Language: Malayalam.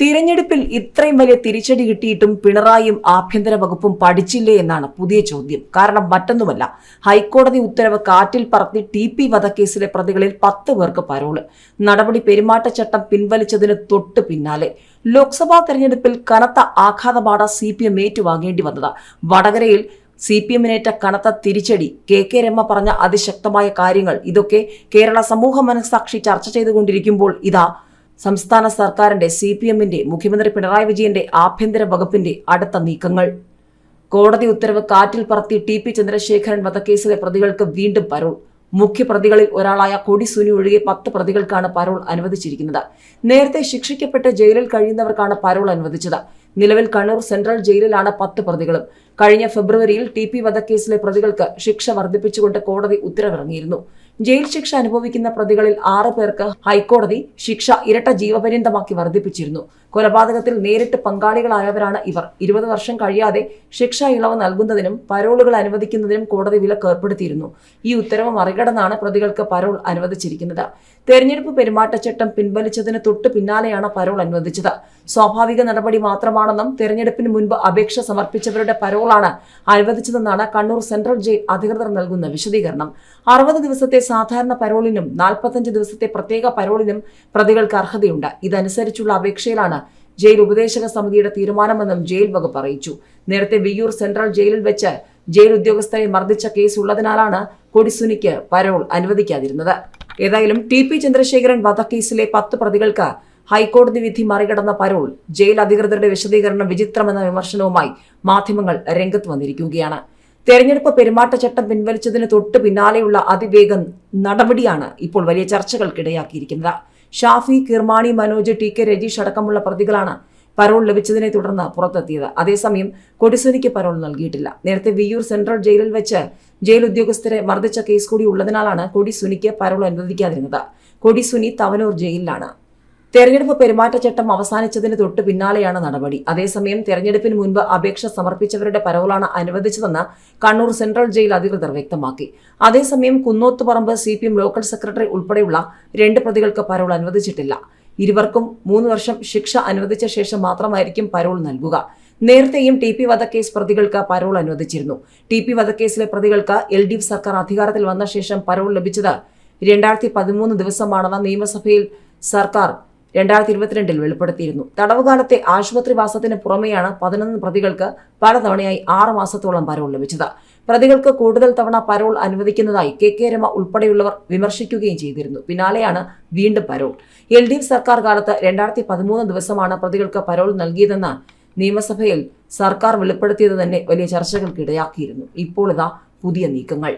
തിരഞ്ഞെടുപ്പിൽ ഇത്രയും വലിയ തിരിച്ചടി കിട്ടിയിട്ടും പിണറായിയും ആഭ്യന്തര വകുപ്പും പഠിച്ചില്ലേ എന്നാണ് പുതിയ ചോദ്യം. കാരണം മറ്റൊന്നുമല്ല ഹൈക്കോടതി ഉത്തരവ് കാറ്റിൽ പറത്തി ടി പി വധക്കേസിലെ പ്രതികളിൽ പത്ത് പേർക്ക് പരോൾ. നടപടി പെരുമാറ്റച്ചട്ടം പിൻവലിച്ചതിന് തൊട്ട് പിന്നാലെ. ലോക്സഭാ തെരഞ്ഞെടുപ്പിൽ കനത്ത ആഘാതപാട സി പി എം ഏറ്റുവാങ്ങേണ്ടി വന്നത്. വടകരയിൽ സി പി എമ്മിനേറ്റ കനത്ത തിരിച്ചടി. കെ കെ രമ പറഞ്ഞ അതിശക്തമായ കാര്യങ്ങൾ. ഇതൊക്കെ കേരള സമൂഹ മനസാക്ഷി ചർച്ച ചെയ്തുകൊണ്ടിരിക്കുമ്പോൾ ഇതാ സംസ്ഥാന സർക്കാരിന്റെ സി പി എമ്മിന്റെ മുഖ്യമന്ത്രി പിണറായി വിജയന്റെ ആഭ്യന്തര വകുപ്പിന്റെ അടുത്ത നീക്കങ്ങൾ. കോടതി ഉത്തരവ് കാറ്റിൽ പറത്തി ടി പി ചന്ദ്രശേഖരൻ വധക്കേസിലെ പ്രതികൾക്ക് വീണ്ടും പരോൾ. മുഖ്യപ്രതികളിൽ ഒരാളായ കൊടി സുനി ഒഴികെ പത്ത് പ്രതികൾക്കാണ് പരോൾ അനുവദിച്ചിരിക്കുന്നത്. നേരത്തെ ശിക്ഷിക്കപ്പെട്ട് ജയിലിൽ കഴിയുന്നവർക്കാണ് പരോൾ അനുവദിച്ചത്. നിലവിൽ കണ്ണൂർ സെൻട്രൽ ജയിലിലാണ് പത്ത് പ്രതികളും. കഴിഞ്ഞ ഫെബ്രുവരിയിൽ ടി പി വധക്കേസിലെ പ്രതികൾക്ക് ശിക്ഷ വർദ്ധിപ്പിച്ചുകൊണ്ട് കോടതി ഉത്തരവിറങ്ങിയിരുന്നു. ജയിൽ ശിക്ഷ അനുഭവിക്കുന്ന പ്രതികളിൽ ആറ് പേർക്ക് ഹൈക്കോടതി ശിക്ഷ ഇരട്ട ജീവപര്യന്തമാക്കി വർദ്ധിപ്പിച്ചിരുന്നു. കൊലപാതകത്തിൽ നേരിട്ട് പങ്കാളികളായവരാണ് ഇവർ. ഇരുപത് വർഷം കഴിയാതെ ശിക്ഷ ഇളവ് നൽകുന്നതിനും പരോളുകൾ അനുവദിക്കുന്നതിനും കോടതി വിലക്ക് ഏർപ്പെടുത്തിയിരുന്നു. ഈ ഉത്തരവ് മറികടന്നാണ് പ്രതികൾക്ക് പരോൾ അനുവദിച്ചിരിക്കുന്നത്. തെരഞ്ഞെടുപ്പ് പെരുമാറ്റച്ചട്ടം പിൻവലിച്ചതിന് തൊട്ട് പിന്നാലെയാണ് പരോൾ അനുവദിച്ചത്. സ്വാഭാവിക നടപടി മാത്രമാണെന്നും തെരഞ്ഞെടുപ്പിന് മുൻപ് അപേക്ഷ സമർപ്പിച്ചവരുടെ പരോളാണ് അനുവദിച്ചതെന്നാണ് കണ്ണൂർ സെൻട്രൽ ജയിൽ അധികൃതർ നൽകുന്ന വിശദീകരണം. അറുപത് ദിവസത്തെ സാധാരണ പരോളിനും നാൽപ്പത്തഞ്ച് ദിവസത്തെ പ്രത്യേക പരോളിനും പ്രതികൾക്ക് അർഹതയുണ്ട്. ഇതനുസരിച്ചുള്ള അപേക്ഷയിലാണ് ജയിൽ ഉപദേശക സമിതിയുടെ തീരുമാനമെന്നും ജയിൽ വകുപ്പ് അറിയിച്ചു. നേരത്തെ വിയ്യൂർ സെൻട്രൽ ജയിലിൽ വെച്ച് ജയിൽ ഉദ്യോഗസ്ഥരെ മർദ്ദിച്ച കേസ് ഉള്ളതിനാലാണ് കൊടിസുനിക്ക് പരോൾ അനുവദിക്കാതിരുന്നത്. ഏതായാലും ടി പി ചന്ദ്രശേഖരൻ വധക്കേസിലെ പത്ത് പ്രതികൾക്ക് ഹൈക്കോടതി വിധി മറികടന്ന പരോൾ ജയിൽ അധികൃതരുടെ വിശദീകരണം വിചിത്രമെന്ന വിമർശനവുമായി മാധ്യമങ്ങൾ രംഗത്ത് വന്നിരിക്കുകയാണ്. തെരഞ്ഞെടുപ്പ് പെരുമാറ്റച്ചട്ടം പിൻവലിച്ചതിന് തൊട്ട് പിന്നാലെയുള്ള അതിവേഗ നടപടിയാണ് ഇപ്പോൾ വലിയ ചർച്ചകൾക്കിടയാക്കിയിരിക്കുന്നത്. ഷാഫി കിർമാണി മനോജ് ടി കെ രജീഷ് അടക്കമുള്ള പ്രതികളാണ് പരോൾ ലഭിച്ചതിനെ തുടർന്ന് പുറത്തെത്തിയത്. അതേസമയം കൊടിസുനിക്ക് പരോൾ നൽകിയിട്ടില്ല. നേരത്തെ വിയൂർ സെൻട്രൽ ജയിലിൽ വെച്ച് ജയിൽ ഉദ്യോഗസ്ഥരെ മർദ്ദിച്ച കേസ് കൂടി ഉള്ളതിനാലാണ് കൊടിസുനിക്ക് പരോൾ അനുവദിക്കാതിരുന്നത്. കൊടിസുനി തവനൂർ ജയിലിലാണ്. തെരഞ്ഞെടുപ്പ് പെരുമാറ്റച്ചട്ടം അവസാനിച്ചതിന് തൊട്ട് പിന്നാലെയാണ് നടപടി. അതേസമയം തെരഞ്ഞെടുപ്പിന് മുൻപ് അപേക്ഷ സമർപ്പിച്ചവരുടെ പരോളാണ് അനുവദിച്ചതെന്ന് കണ്ണൂർ സെൻട്രൽ ജയിൽ അധികൃതർ വ്യക്തമാക്കി. അതേസമയം Kunnothuparamba C P M local secretary ഉൾപ്പെടെയുള്ള രണ്ട് പ്രതികൾക്ക് പരോൾ അനുവദിച്ചിട്ടില്ല. ഇരുവർക്കും മൂന്ന് വർഷം ശിക്ഷ അനുവദിച്ച ശേഷം മാത്രമായിരിക്കും പരോൾ നൽകുക. നേരത്തെയും ടി പി വധക്കേസ് പ്രതികൾക്ക് പരോൾ അനുവദിച്ചിരുന്നു. ടി പി വധക്കേസിലെ പ്രതികൾക്ക് എൽ ഡി എഫ് സർക്കാർ അധികാരത്തിൽ വന്ന ശേഷം പരോൾ ലഭിച്ചത് രണ്ടായിരത്തി പതിമൂന്ന് ദിവസമാണെന്ന നിയമസഭയിൽ സർക്കാർ രണ്ടായിരത്തി ഇരുപത്തിരണ്ടിൽ വെളിപ്പെടുത്തിയിരുന്നു. തടവുകാലത്തെ ആശുപത്രിവാസത്തിന് പുറമെയാണ് പതിനൊന്ന് പ്രതികൾക്ക് പലതവണയായി ആറ് മാസത്തോളം പരോൾ ലഭിച്ചത്. പ്രതികൾക്ക് കൂടുതൽ തവണ പരോൾ അനുവദിക്കുന്നതായി കെ കെ രമ ഉൾപ്പെടെയുള്ളവർ വിമർശിക്കുകയും ചെയ്തിരുന്നു. പിന്നാലെയാണ് വീണ്ടും പരോൾ. എൽ ഡി എഫ് സർക്കാർ കാലത്ത് രണ്ടായിരത്തി പതിമൂന്ന് ദിവസമാണ് പ്രതികൾക്ക് പരോൾ നൽകിയതെന്ന് നിയമസഭയിൽ സർക്കാർ വെളിപ്പെടുത്തിയത് തന്നെ വലിയ ചർച്ചകൾക്കിടയാക്കിയിരുന്നു. ഇപ്പോൾ ഇതാ പുതിയ നീക്കങ്ങൾ.